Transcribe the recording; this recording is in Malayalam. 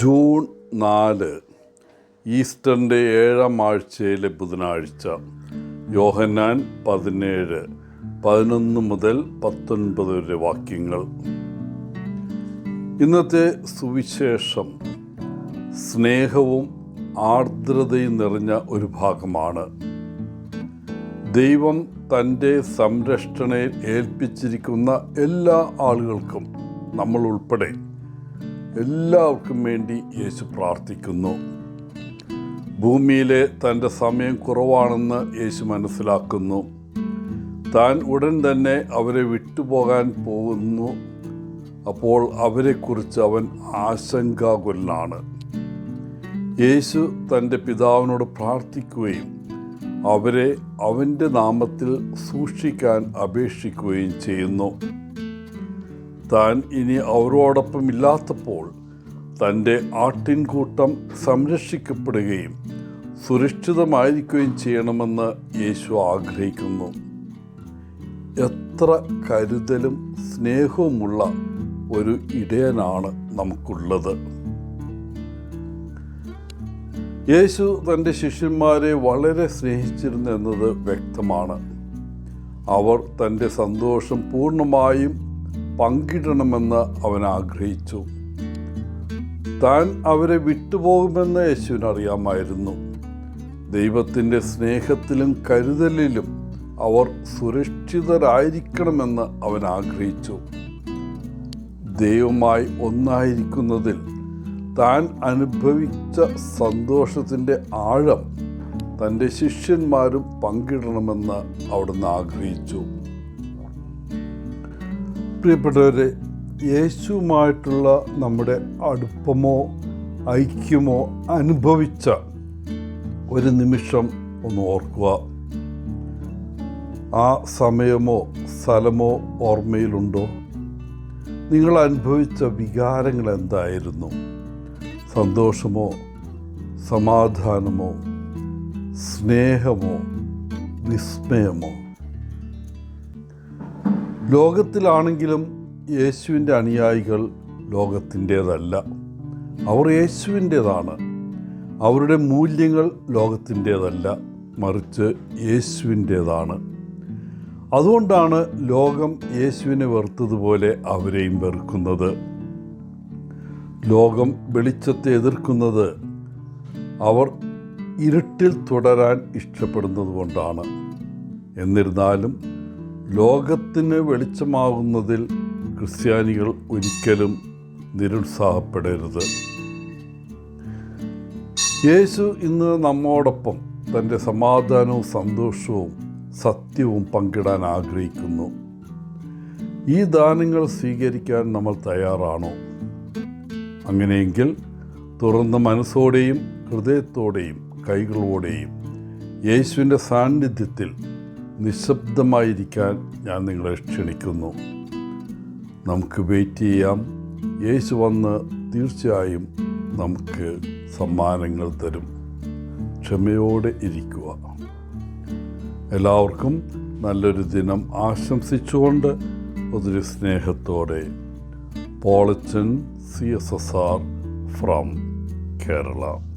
ജൂൺ നാല് ഈസ്റ്ററിന്റെ ഏഴാം ആഴ്ചയിലെ ബുധനാഴ്ച യോഹന്നാൻ പതിനേഴ് പതിനൊന്ന് മുതൽ പത്തൊൻപത് വരെ വാക്യങ്ങൾ. ഇന്നത്തെ സുവിശേഷം സ്നേഹവും ആർദ്രതയും നിറഞ്ഞ ഒരു ഭാഗമാണ്. ദൈവം തന്റെ സംരക്ഷണയിൽ ഏൽപ്പിച്ചിരിക്കുന്ന എല്ലാ ആളുകൾക്കും നമ്മൾ ഉൾപ്പെടെ എല്ലാവർക്കും വേണ്ടി യേശു പ്രാർത്ഥിക്കുന്നു. ഭൂമിയിലെ തന്റെ സമയം കുറവാണെന്ന് യേശു മനസ്സിലാക്കുന്നു. താൻ ഉടൻ തന്നെ അവരെ വിട്ടുപോകാൻ പോകുന്നു. അപ്പോൾ അവരെക്കുറിച്ച് അവൻ ആശങ്കാകുലനാണ്. യേശു തന്റെ പിതാവിനോട് പ്രാർത്ഥിക്കുകയും അവരെ അവന്റെ നാമത്തിൽ സൂക്ഷിക്കാൻ അപേക്ഷിക്കുകയും ചെയ്യുന്നു. താൻ ഇനി അവരോടൊപ്പം ഇല്ലാത്തപ്പോൾ തന്റെ ആട്ടിൻകൂട്ടം സംരക്ഷിക്കപ്പെടുകയും സുരക്ഷിതമായിരിക്കുകയും ചെയ്യണമെന്ന് യേശു ആഗ്രഹിക്കുന്നു. എത്ര കരുതലും സ്നേഹവുമുള്ള ഒരു ഇടയനാണ് നമുക്കുള്ളത്. യേശു തന്റെ ശിഷ്യന്മാരെ വളരെ സ്നേഹിച്ചിരുന്നു എന്നത് വ്യക്തമാണ്. അവർ തന്റെ സന്തോഷം പൂർണമായും പങ്കിടണമെന്ന് അവൻ ആഗ്രഹിച്ചു. താൻ അവരെ വിട്ടുപോകുമെന്ന് യേശുവിനറിയാമായിരുന്നു ദൈവത്തിന്റെ സ്നേഹത്തിലും കരുതലിലും അവർ സുരക്ഷിതരായിരിക്കണമെന്ന് അവൻ ആഗ്രഹിച്ചു. ദൈവമായി ഒന്നായിരിക്കുന്നതിൽ താൻ അനുഭവിച്ച സന്തോഷത്തിന്റെ ആഴം തന്റെ ശിഷ്യന്മാരും പങ്കിടണമെന്ന് അവിടുന്ന് ആഗ്രഹിച്ചു. പ്രിയപ്പെട്ടവരെ യേശുവുമായിട്ടുള്ള നമ്മുടെ അടുപ്പമോ ഐക്യമോ അനുഭവിച്ച ഒരു നിമിഷം ഒന്ന് ഓർക്കുക. ആ സമയമോ സ്ഥലമോ ഓർമ്മയിലുണ്ടോ? നിങ്ങൾ അനുഭവിച്ച വികാരങ്ങൾ എന്തായിരുന്നു? സന്തോഷമോ സമാധാനമോ സ്നേഹമോ വിസ്മയമോ? ലോകത്തിലാണെങ്കിലും യേശുവിന്റെ അനുയായികൾ ലോകത്തിന്റേതല്ല. അവർ യേശുവിന്റേതാണ്. അവരുടെ മൂല്യങ്ങൾ ലോകത്തിന്റേതല്ല. മറിച്ച് യേശുവിന്റേതാണ്. അതുകൊണ്ടാണ് ലോകം യേശുവിനെ വെറുത്തതുപോലെ അവരെയും വെറുക്കുന്നത്. ലോകം വെളിച്ചത്തെ എതിർക്കുന്നത് അവർ ഇരുട്ടിൽ തുടരാൻ ഇഷ്ടപ്പെടുന്നത് കൊണ്ടാണ് എന്നിരുന്നാലും ലോകത്തിന് വെളിച്ചമാകുന്നതിൽ ക്രിസ്ത്യാനികൾ ഒരിക്കലും നിരുത്സാഹപ്പെടരുത്. യേശു ഇന്ന് നമ്മോടൊപ്പം തന്റെ സമാധാനവും സന്തോഷവും സത്യവും പങ്കിടാൻ ആഗ്രഹിക്കുന്നു. ഈ ദാനങ്ങൾ സ്വീകരിക്കാൻ നമ്മൾ തയ്യാറാണോ? അങ്ങനെയെങ്കിൽ തുറന്ന മനസ്സോടെയും ഹൃദയത്തോടെയും കൈകളോടെയും യേശുവിന്റെ സാന്നിധ്യത്തിൽ നിശബ്ദമായിരിക്കാൻ ഞാൻ നിങ്ങളെ ക്ഷണിക്കുന്നു. നമുക്ക് വെയിറ്റ് ചെയ്യാം. യേശു വന്ന് തീർച്ചയായും നമുക്ക് സമ്മാനങ്ങൾ തരും. ക്ഷമയോടെ ഇരിക്കുക. എല്ലാവർക്കും നല്ലൊരു ദിനം ആശംസിച്ചുകൊണ്ട് ഒത്തിരി സ്നേഹത്തോടെ Polachan C S S R from Kerala.